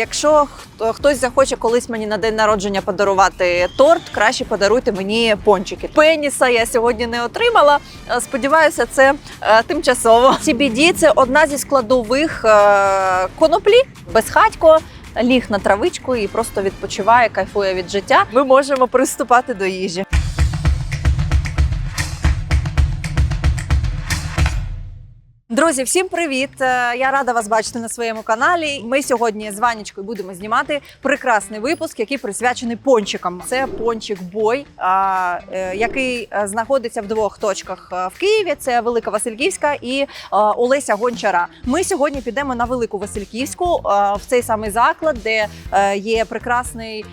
Якщо хто- хтось захоче колись мені на день народження подарувати торт, краще подаруйте мені пончики. Пеніса я сьогодні не отримала. Е, Сподіваюся, це е, тимчасово. CBD – це одна зі складових е, коноплі безхатько. Ліг на травичку і просто відпочиває, кайфує від життя. Ми можемо приступати до їжі. Друзі, всім привіт! Е, Я рада вас бачити на своєму каналі. Ми сьогодні з Ванечкою будемо знімати прекрасний випуск, який присвячений пончикам. Це пончик бой, е, який е, знаходиться в двох точках в Києві. Це Велика Васильківська і Олеся Гончара. Ми сьогодні підемо на Велику Васильківську в цей самий заклад, де є прекрасний.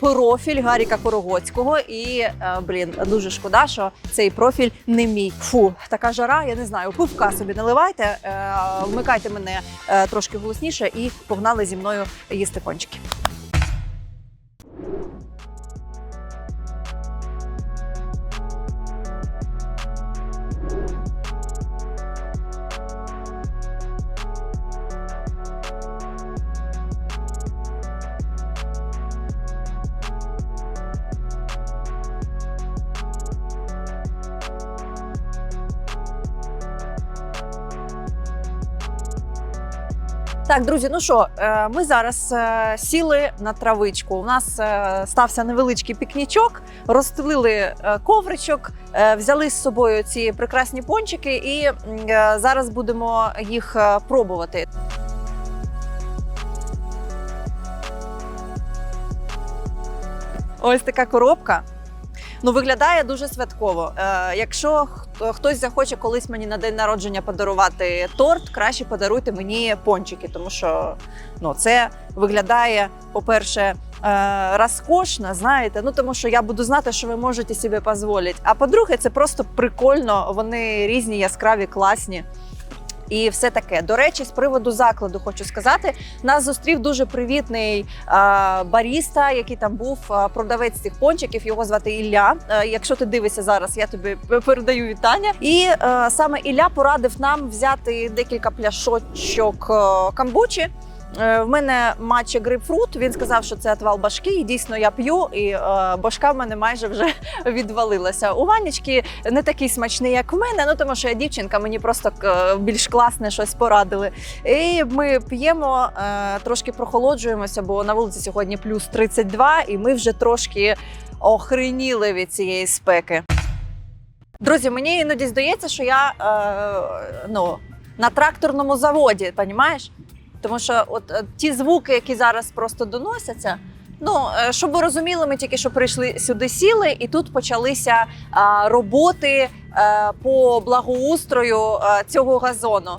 Профіль Гаріка Корогоцького, і е, блін, дуже шкода, що цей профіль не мій. Фу, така жара. Я не знаю. Пивка собі наливайте, е, вмикайте мене е, трошки голосніше і погнали зі мною їсти пончики. Так, друзі, ну що, е, ми зараз е, сіли на травичку. У нас е, стався невеличкий пікнічок, розстелили ковричок, взяли з собою ці прекрасні пончики, і зараз будемо їх пробувати. Ось така коробка. Ну, виглядає дуже святково. Е, якщо хтось захоче колись мені на день народження подарувати торт, краще подаруйте мені пончики, тому що ну, це виглядає, по-перше, е, розкошно, знаєте, ну тому що я буду знати, що ви можете собі дозволити. А по-друге, це просто прикольно, вони різні, яскраві, класні. І все таке. До речі, з приводу закладу хочу сказати, нас зустрів дуже привітний баріста, який там був продавець цих пончиків. Його звати Ілля. Якщо ти дивишся зараз, я тобі передаю вітання. І саме Ілля порадив нам взяти декілька пляшочок камбучі. Е, В мене матча грейпфрут. Він сказав, що це отвал башки. І дійсно я п'ю, і е, башка в мене майже вже відвалилася. У Ванечки не такий смачний, як в мене. Ну тому що я дівчинка, мені просто е, більш класне щось порадили. І ми п'ємо, трошки прохолоджуємося, бо на вулиці сьогодні плюс 32, і ми вже трошки охреніли від цієї спеки. Друзі, мені іноді здається, що я е, ну, на тракторному заводі, понімаєш? Тому що от е, ті звуки, які зараз просто доносяться. Ну, е, щоб ви розуміли, ми тільки що прийшли сюди, сіли, і тут почалися а, роботи е, по благоустрою е, цього газону.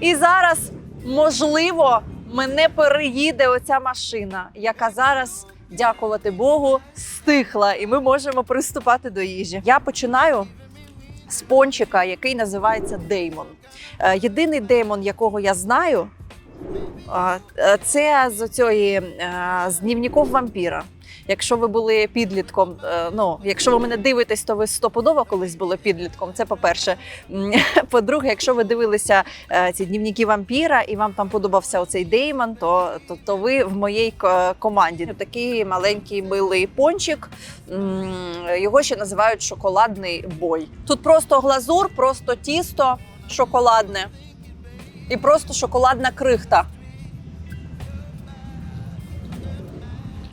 І зараз, можливо, мене переїде оця машина, яка зараз, дякувати Богу, стихла, і ми можемо приступати до їжі. Я починаю з пончика, який називається Деймон. Єдиний деймон, якого я знаю, а, це з цієї е, з днівників вампіра. Якщо ви були підлітком, е, ну якщо ви мене дивитесь, то ви стопудово колись були підлітком. Це по-перше. По-друге, якщо ви дивилися е, ці днівники вампіра і вам там подобався оцей Деймон, то, то, то ви в моїй команді. Такий маленький милий пончик. Його ще називають шоколадний бой. Тут просто глазур, просто тісто шоколадне і просто шоколадна крихта.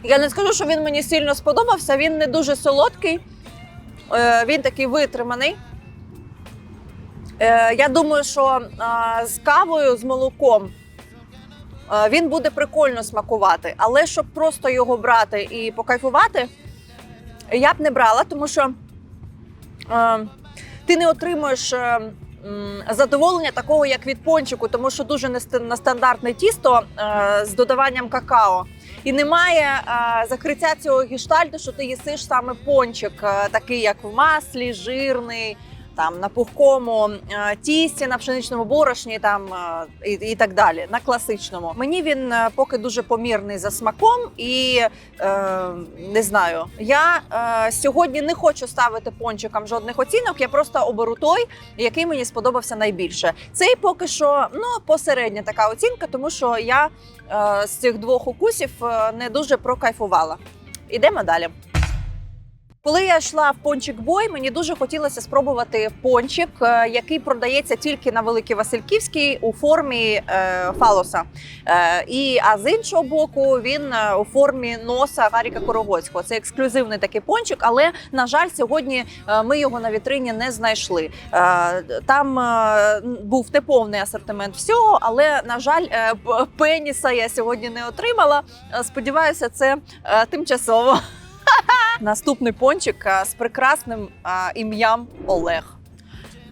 Я не скажу, що він мені сильно сподобався. Він не дуже солодкий, Е, він такий витриманий. Е, Я думаю, що з кавою, з молоком е, він буде прикольно смакувати. Але щоб просто його брати і покайфувати, я б не брала, тому що е, ти не отримуєш. Задоволення такого, як від пончику, тому що дуже нест- нестандартне тісто е, з додаванням какао. І немає е, закриття цього гіштальту, що ти їсиш саме пончик, е, такий як в маслі, жирний, там на пухкому е, тісті, на пшеничному борошні, там е, і, і так далі. На класичному. Мені він е, поки дуже помірний за смаком, і е, не знаю. Я е, сьогодні не хочу ставити пончикам жодних оцінок. Я просто оберу той, який мені сподобався найбільше. Цей поки що ну посередня така оцінка, тому що я е, з цих двох укусів не дуже прокайфувала. Ідемо далі. Коли я йшла в пончик бой, мені дуже хотілося спробувати пончик, е, який продається тільки на Великій Васильківській у формі е, фалоса. Е, і а з іншого боку, він е, у формі носа Гаріка Корогоцького. Це ексклюзивний такий пончик, але на жаль, сьогодні е, ми його на вітрині не знайшли. Е, там е, був неповний асортимент всього, але на жаль, е, пеніса я сьогодні не отримала. Сподіваюся, це е, тимчасово. Наступний пончик е, з прекрасним е, ім'ям Олег.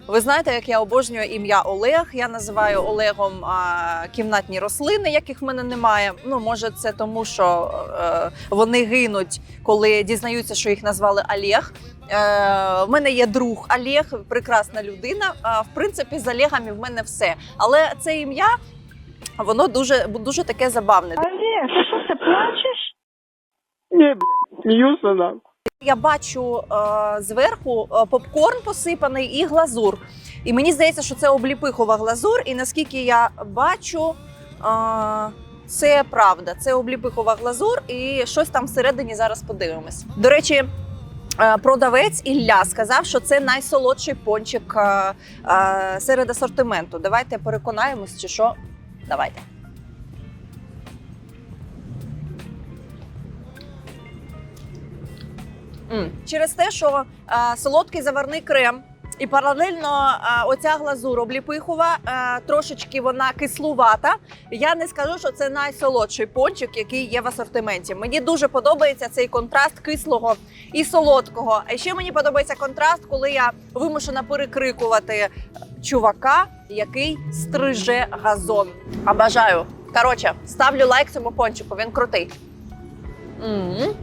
Ви знаєте, як я обожнюю ім'я Олег. Я називаю Олегом а, кімнатні рослини, яких в мене немає. Ну, може, це тому, що е, вони гинуть, коли дізнаються, що їх назвали Олег. Е, в мене є друг Олег, прекрасна людина. А, в принципі, з Олегами в мене все. Але це ім'я воно дуже, дуже таке забавне. Олег, ты что, ты плачешь? Не, блядь, нахуй. Я бачу е, зверху е, попкорн посипаний і глазур. І мені здається, що це обліпихова глазур. І наскільки я бачу, е, це правда. Це обліпихова глазур, і щось там всередині зараз подивимось. До речі. е, Продавець Ілля сказав, що це найсолодший пончик е, е, серед асортименту. Давайте переконаємось, чи що. Давайте. М. Через те, що е, солодкий заварний крем. І паралельно е, оця глазур обліпихова, е, трошечки вона кислувата. Я не скажу, що це найсолодший пончик, який є в асортименті. Мені дуже подобається цей контраст кислого і солодкого. А ще мені подобається контраст, коли я вимушена перекрикувати чувака, який стриже газон. А бажаю. Коротше, ставлю лайк цьому пончику. Він крутий. М.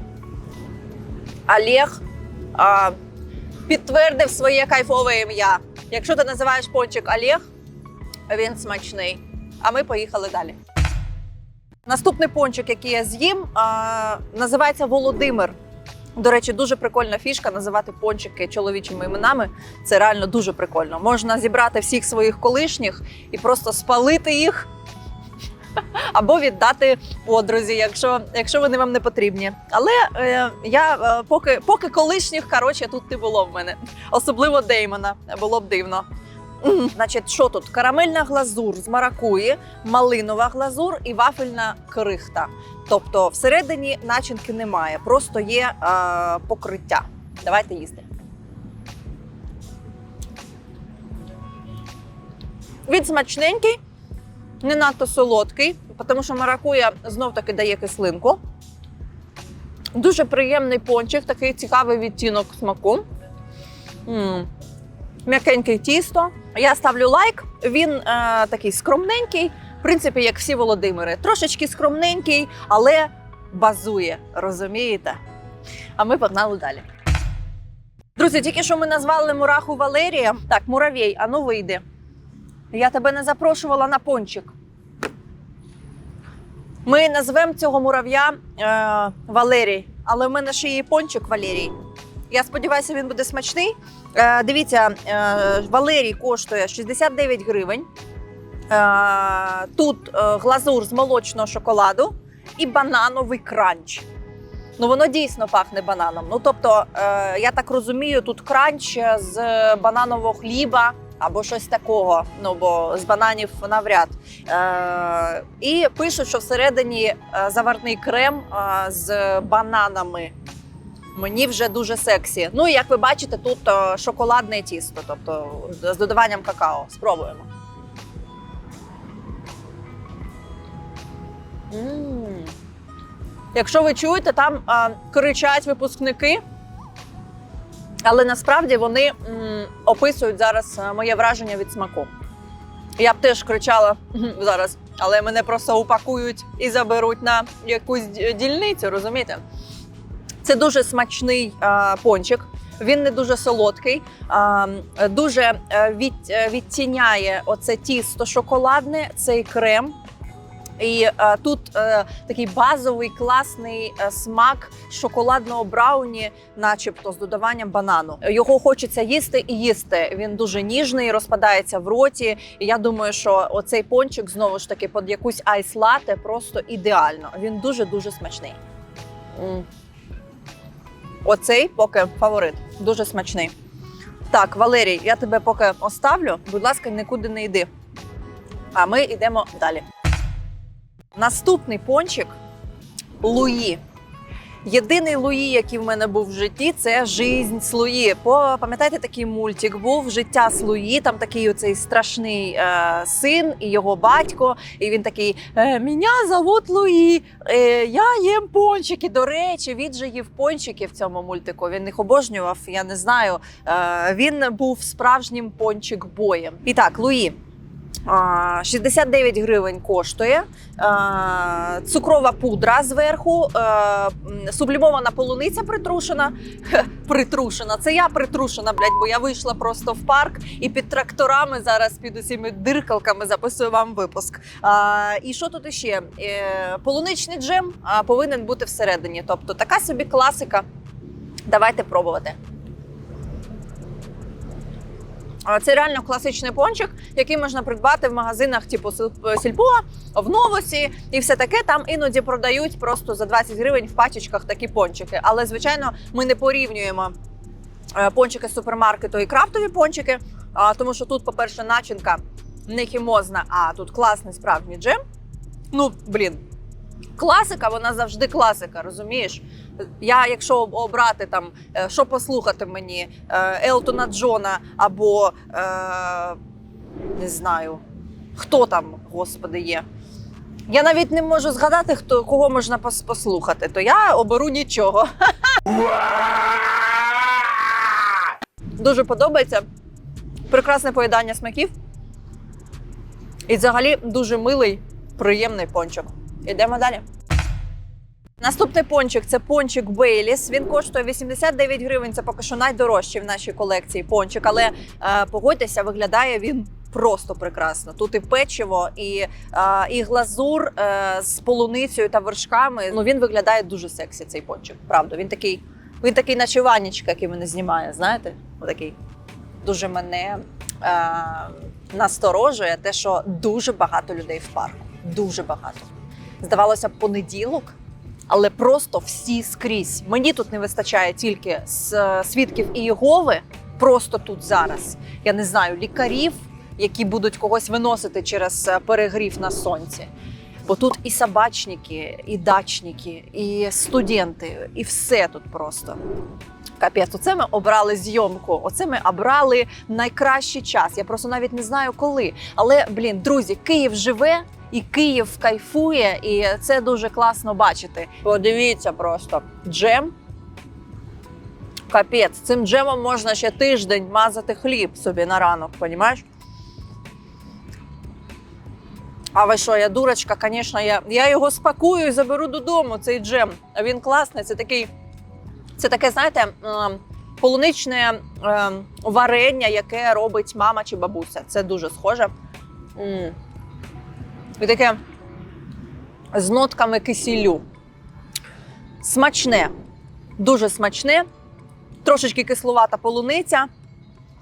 Олег а, підтвердив своє кайфове ім'я. Якщо ти називаєш пончик Олег, він смачний. А ми поїхали далі. Наступний пончик, який я з'їм, називається Володимир. До речі, дуже прикольна фішка називати пончики чоловічими іменами. Це реально дуже прикольно. Можна зібрати всіх своїх колишніх і просто спалити їх або віддати подрузі, якщо, якщо вони вам не потрібні. Але е, я е, поки, поки колишніх коротше, тут не було в мене, особливо Деймона. Було б дивно. Значить, що тут? Карамельна глазур з маракуї, малинова глазур і вафельна крихта. Тобто всередині начинки немає, просто є е, покриття. Давайте їсти. Він смачненький, не надто солодкий, тому що маракуя знов таки дає кислинку. Дуже приємний пончик, такий цікавий відтінок смаку. М'якеньке тісто. Я ставлю лайк. Він е, такий скромненький, в принципі, як всі Володимири. Трошечки скромненький, але базує, розумієте? А ми погнали далі. Друзі, тільки що ми назвали мураху Валерія. Так, муравій, а ну вийди. Я тебе не запрошувала на пончик. Ми назвемо цього мурав'я е, Валерій, але в мене ще є пончик Валерій. Я сподіваюся, він буде смачний. Е, дивіться, е, Валерій коштує 69 гривень. Е, тут е, глазур з молочного шоколаду і банановий кранч. Ну, воно дійсно пахне бананом. Ну, тобто, е, я так розумію, тут кранч з бананового хліба або щось такого. Ну, бо з бананів навряд. Е, і пишуть, що всередині е, заварний крем е, з бананами. Мені вже дуже сексі. Ну і як ви бачите, тут е, шоколадне тісто, тобто з додаванням какао. Спробуємо. м Якщо ви чуєте, там е, кричать випускники, але насправді вони м, описують зараз е, моє враження від смаку. Я б теж кричала зараз, але мене просто упакують і заберуть на якусь дільницю, розумієте? Це дуже смачний е, пончик. Він не дуже солодкий, а, дуже е, від, відтіняє оце тісто шоколадне, цей крем. І е, тут е, такий базовий класний е, смак шоколадного брауні, начебто з додаванням банану. Його хочеться їсти і їсти. Він дуже ніжний, розпадається в роті. І я думаю, що оцей пончик знову ж таки під якусь айс-лате просто ідеально. Він дуже дуже смачний. М. Оцей поки фаворит. Дуже смачний. Так, Валерій, я тебе поки оставлю. Будь ласка, нікуди не йди. А ми йдемо далі. Наступний пончик Луї. Єдиний Луї, який в мене був в житті, це жизнь з Луї. Пам'ятаєте, такий мультик був життя з Луї. Там такий оцей страшний е, син і його батько. І він такий: е, Мене зовут Луї, е, я їм пончики. До речі, він же їв пончики в цьому мультику. Він їх обожнював. Я не знаю. Е, він був справжнім пончик-боєм. І так, Луї. А, 69 гривень коштує. Цукрова пудра зверху, сублімована полуниця притрушена. Притрушена. Це я притрушена, блядь, бо я вийшла просто в парк і під тракторами зараз під усіми диркалками записую вам випуск. І що тут іще? Е, полуничний джем повинен бути всередині. Тобто така собі класика. Давайте пробувати. Це реально класичний пончик, який можна придбати в магазинах, типу Сил- Сільпо, в Новосі і все таке. Там іноді продають просто за 20 гривень в пачечках такі пончики. Але звичайно, ми не порівнюємо е, пончики з супермаркету і крафтові пончики, тому що тут, по-перше, начинка не хімозна, а тут класний справжній джем. Ну, блін, класика, вона завжди класика, розумієш? Я, якщо обрати там, е, що послухати мені, е, Елтона Джона або е, не знаю, хто там, господи, є. Я навіть не можу згадати, хто кого можна послухати, то я оберу нічого. Дуже подобається. Прекрасне поєднання смаків. І взагалі дуже милий, приємний пончик. Ідемо далі. Наступний пончик це пончик Бейліс. Він коштує 89 гривень. Це поки що найдорожчий в нашій колекції пончик. Але е, погодьтеся, виглядає він просто прекрасно. Тут і печиво, і, е, і глазур е, з полуницею та вершками. Ну він виглядає дуже сексі. Цей пончик. Правда, він такий, він такий, наче ванічка, який мене знімає. Знаєте, отакий. Дуже мене е, насторожує те, що дуже багато людей в парку. Дуже багато. Здавалося б, понеділок, але просто всі скрізь. Мені тут не вистачає тільки свідків і Єгови, просто тут зараз. Я не знаю, лікарів, які будуть когось виносити через е, перегрів на сонці. Бо тут і собачники, і дачники, і студенти, і все тут просто. Капець, оце ми обрали зйомку. Оце ми обрали найкращий час. Я просто навіть не знаю коли. Але блін, друзі, Київ живе і Київ кайфує, і це дуже класно бачити. Подивіться просто джем. Капець, цим джемом можна ще тиждень мазати хліб собі на ранок, понімаєш? А ви що, я дурочка, звісно, я, я його спакую і заберу додому, цей джем. Він класний, це такий це таке, знаєте, полуничне ем, варення, яке робить мама чи бабуся. Це дуже схоже. І таке з нотками кисілю. Смачне, дуже смачне, трошечки кислувата полуниця,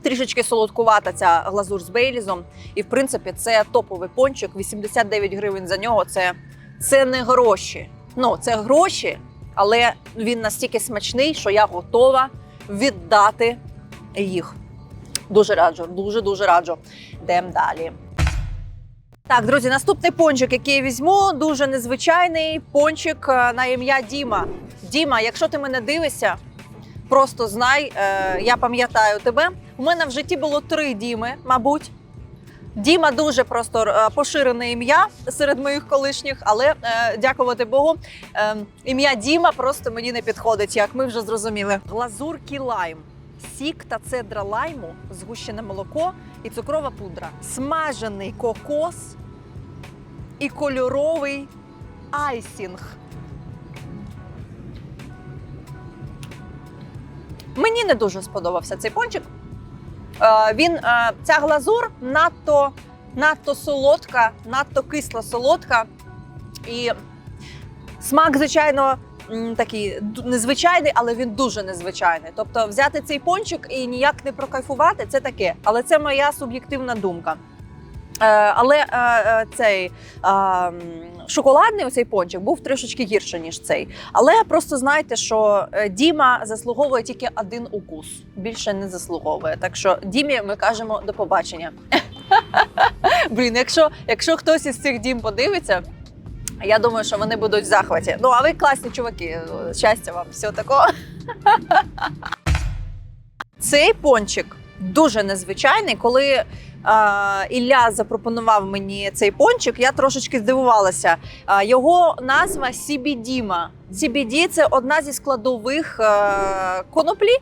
трішечки солодкувата ця глазур з бейлізом. І, в принципі, це топовий пончик. 89 гривень за нього. Це, це не гроші. Ну, це гроші, але він настільки смачний, що я готова віддати їх. Дуже раджу, дуже дуже раджу. Йдемо далі. Так, друзі, наступний пончик, який я візьму, дуже незвичайний пончик е, на ім'я Діма. Діма, якщо ти мене дивишся, просто знай, е, я пам'ятаю тебе. У мене в житті було три Діми, мабуть. Діма дуже просто е, поширене ім'я серед моїх колишніх, але е, дякувати Богу, е, ім'я Діма просто мені не підходить, як ми вже зрозуміли. Глазур лайм, сік та цедра лайму, згущене молоко і цукрова пудра, смажений кокос і кольоровий айсінг. Мені не дуже сподобався цей пончик. Е, він, е, ця глазур надто, надто солодка, надто кисло солодка. І смак, звичайно, такий незвичайний, але він дуже незвичайний. Тобто, взяти цей пончик і ніяк не прокайфувати це таке. Але це моя суб'єктивна думка. Е, але е, е, цей шоколадний оцей пончик був трішечки гірше, ніж цей. Але просто знайте, що Діма заслуговує тільки один укус, більше не заслуговує. Так що Дімі ми кажемо до побачення. Блін, якщо, якщо хтось із цих дім подивиться. Я думаю, що вони будуть в захваті. Ну, а ви класні чуваки. Щастя вам, всього такого. Цей пончик дуже незвичайний. Коли Ілля запропонував мені цей пончик, я трошечки здивувалася. Його назва Сібідіма. CBD – це одна зі складових е, коноплі.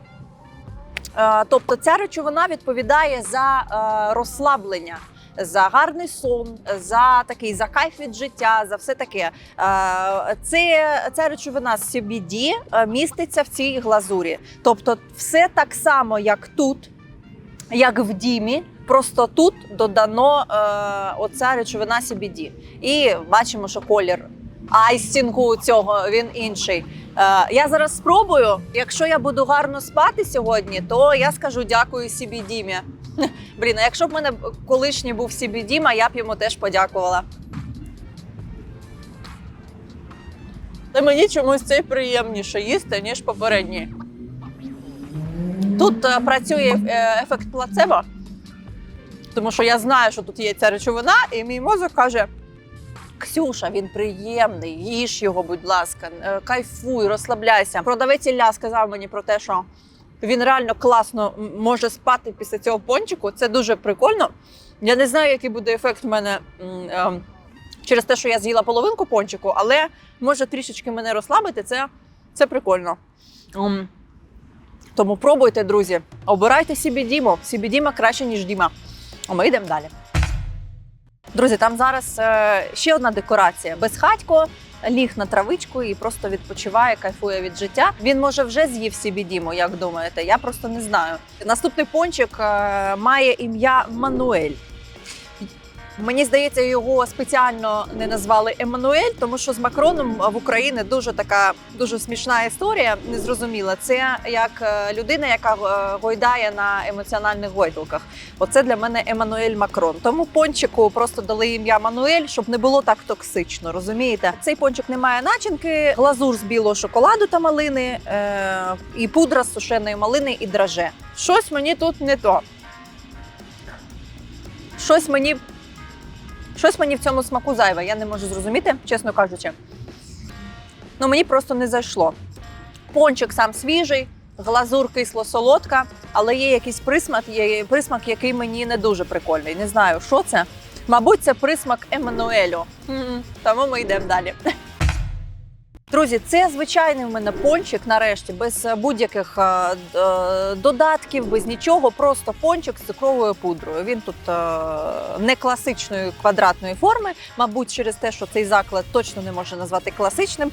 Тобто ця речовина відповідає за е, розслаблення. За гарний сон, за такий за кайф від життя, за все таке. Е, Це ця речовина з CBD міститься в цій глазурі. Тобто, все так само, як тут, як в дімі. Просто тут додано е, оця речовина CBD. І бачимо, що колір айстінгу цього він інший. Е, я зараз спробую. Якщо я буду гарно спати сьогодні, то я скажу дякую CBD. Блін, а якщо б мене колишній був CBD, я б йому теж подякувала. Та мені чомусь цей приємніше їсти, ніж попередній. Тут е, працює е, ефект плацебо, тому що я знаю, що тут є ця речовина, і мій мозок каже: Ксюша, він приємний, їж його, будь ласка, е, кайфуй, розслабляйся. Продавець Ілля сказав мені про те, що він реально класно може спати після цього пончику. Це дуже прикольно. Я не знаю, який буде ефект в мене ем, через те, що я з'їла половинку пончику, але може трішечки мене розслабити. Це, це прикольно. М. Тому пробуйте, друзі. Обирайте Діму. Собі Діма краще, ніж Діма. А ми йдемо далі. Друзі, там зараз е, ще одна декорація. Безхатько ліг на травичку і просто відпочиває, кайфує від життя. Він може вже з'їв собі Діму, як думаєте? Я просто не знаю. Наступний пончик е, має ім'я Мануель. Мені здається, його спеціально не назвали Еммануель, тому що з Макроном в Україні дуже така дуже смішна історія, незрозуміла. Це як е, людина, яка е, гойдає на емоціональних гойдалках. Оце для мене Еммануель Макрон. Тому пончику просто дали ім'я Мануель, щоб не було так токсично. Розумієте? Цей пончик не має начинки, глазур з білого шоколаду та малини, е- і пудра з сушеної малини і драже. Щось мені тут не то. Щось мені Щось мені в цьому смаку зайве, я не можу зрозуміти, чесно кажучи. Ну мені просто не зайшло. Пончик сам свіжий, глазур кисло-солодка, але є якийсь присмак, є присмак, який мені не дуже прикольний. Не знаю, що це. Мабуть, це присмак Еммануелю. Тому ми йдемо далі. Друзі, це звичайний в мене пончик нарешті, без е, будь-яких е, е, додатків, без нічого. Просто пончик з цукровою пудрою. Він тут не класичної квадратної форми, мабуть, через те, що цей заклад точно не може назвати класичним.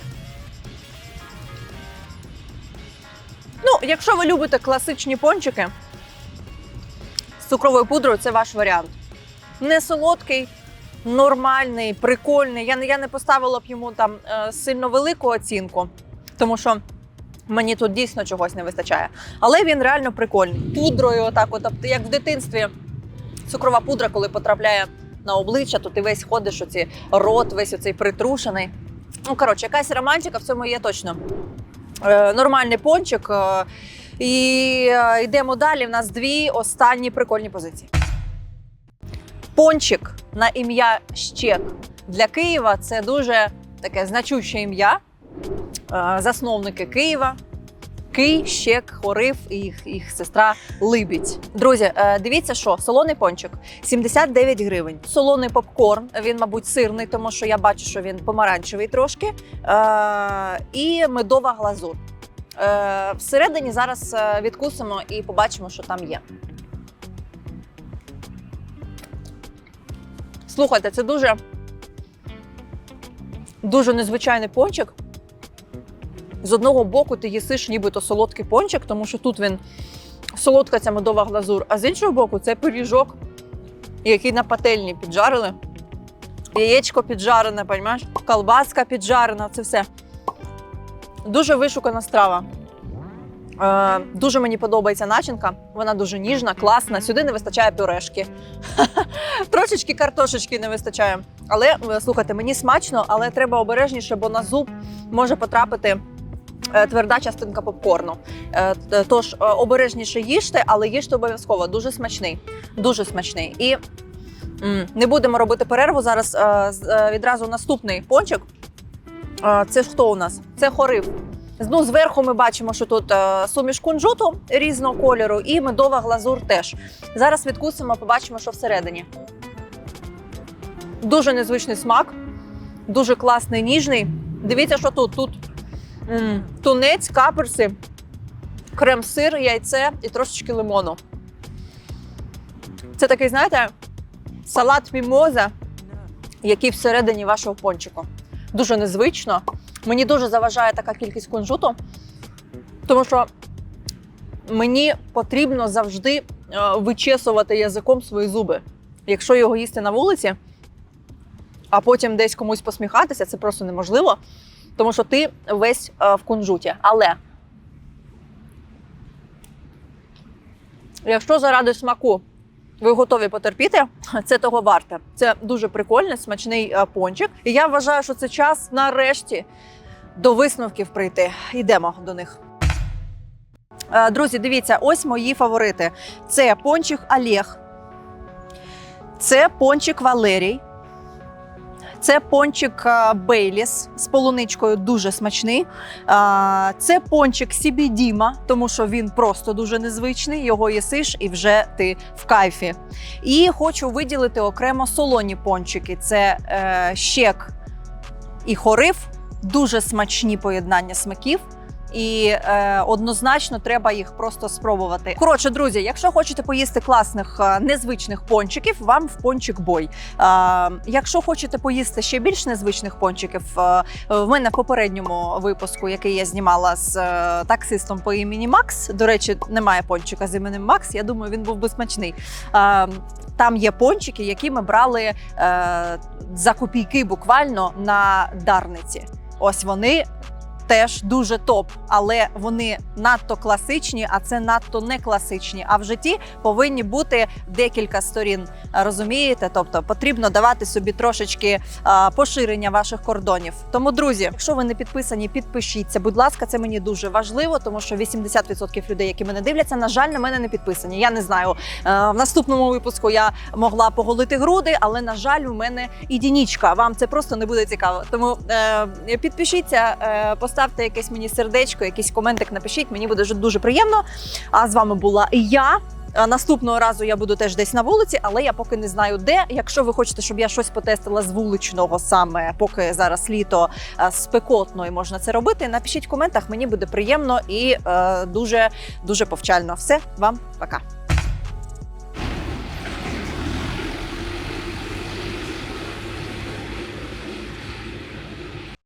Ну, якщо ви любите класичні пончики з цукровою пудрою, це ваш варіант. Не солодкий, нормальний, прикольний. Я не, я не поставила б йому там е, сильно велику оцінку, тому що мені тут дійсно чогось не вистачає. Але він реально прикольний. Пудрою, отак, от, тобто, як в дитинстві, цукрова пудра, коли потрапляє на обличчя, то ти весь ходиш, оці рот, весь оцей притрушений. Ну, коротше, якась романтика в цьому є точно. Е, нормальний пончик. Е, і е, йдемо далі. В нас дві останні прикольні позиції. Пончик на ім'я Щек для Києва це дуже таке значуще ім'я. Е, Засновники Києва. Кий, Щек, Хорив і їх, їх сестра Либідь. Друзі, е, дивіться, що солоний пончик 79 гривень. Солоний попкорн. Він, мабуть, сирний, тому що я бачу, що він помаранчевий трошки. Е, і медова глазур. Всередині зараз відкусимо і побачимо, що там є. Слухайте, це дуже, дуже незвичайний пончик. З одного боку ти їсиш нібито солодкий пончик, тому що тут він солодка ця медова глазур, а з іншого боку, це пиріжок, який на пательні піджарили. Яєчко піджарене, понімаєш? Колбаска піджарена, це все. Дуже вишукана страва. Е, дуже мені подобається начинка. Вона дуже ніжна, класна. Сюди не вистачає пюрешки. Трошечки картошечки не вистачає. Але е, слухайте, мені смачно, але треба обережніше, бо на зуб може потрапити. е, Тверда частинка попкорну. Е, Тож обережніше їжте, але їжте обов'язково. Дуже смачний. Дуже смачний. І не будемо робити перерву. Зараз відразу наступний пончик. Це хто у нас? Це хорив. Ну, зверху ми бачимо, що тут е, суміш кунжуту різного кольору і медова глазур теж. Зараз відкусимо, побачимо, що всередині. Дуже незвичний смак, дуже класний, ніжний. Дивіться, що тут. Тут м, тунець, каперси, крем-сир, яйце і трошечки лимону. Це такий, знаєте, салат мімоза, який всередині вашого пончику. Дуже незвично. Мені дуже заважає така кількість кунжуту, тому що мені потрібно завжди е, вичесувати язиком свої зуби. Якщо його їсти на вулиці, а потім десь комусь посміхатися, це просто неможливо, тому що ти весь е, в кунжуті. Але якщо заради смаку ви готові потерпіти, це того варте. Це дуже прикольний, смачний е, пончик. І я вважаю, що це час нарешті до висновків прийти. Йдемо до них. Е, Друзі, дивіться, ось мої фаворити: це пончик Олег, це пончик Валерій, це пончик е, Бейліс з полуничкою дуже смачний. Це пончик Сібі Діма, тому що він просто дуже незвичний. Його їсиш і вже ти в кайфі. І хочу виділити окремо солоні пончики. Це е, щек і хорив, дуже смачні поєднання смаків. І е, однозначно треба їх просто спробувати. Коротше, друзі, якщо хочете поїсти класних е, незвичних пончиків, вам в пончик бой. Е, якщо хочете поїсти ще більш незвичних пончиків, е, в мене в попередньому випуску, який я знімала з е, таксистом по імені Макс. До речі, немає пончика з іменем Макс. Я думаю, він був би смачний. Е, там є пончики, які ми брали е, за копійки буквально на дарниці. Ось вони. Теж дуже топ, але вони надто класичні, а це надто не класичні. А в житті повинні бути декілька сторін. Розумієте? Тобто потрібно давати собі трошечки а, поширення ваших кордонів. Тому, друзі, якщо ви не підписані, підпишіться. Будь ласка, це мені дуже важливо, тому що 80% людей, які мене дивляться, на жаль, на мене не підписані. Я не знаю. е, В наступному випуску я могла поголити груди, але на жаль, у мене і дінічка. Вам це просто не буде цікаво. Тому е, підпишіться, е, поставте якесь мені сердечко, якийсь коментик напишіть. Мені буде дуже дуже приємно. А з вами була я. Наступного разу я буду теж десь на вулиці, але я поки не знаю де. Якщо ви хочете, щоб я щось потестила з вуличного саме, поки зараз літо е, спекотно і можна це робити, напишіть в коментах. Мені буде приємно і е, дуже дуже повчально. Все, вам пока.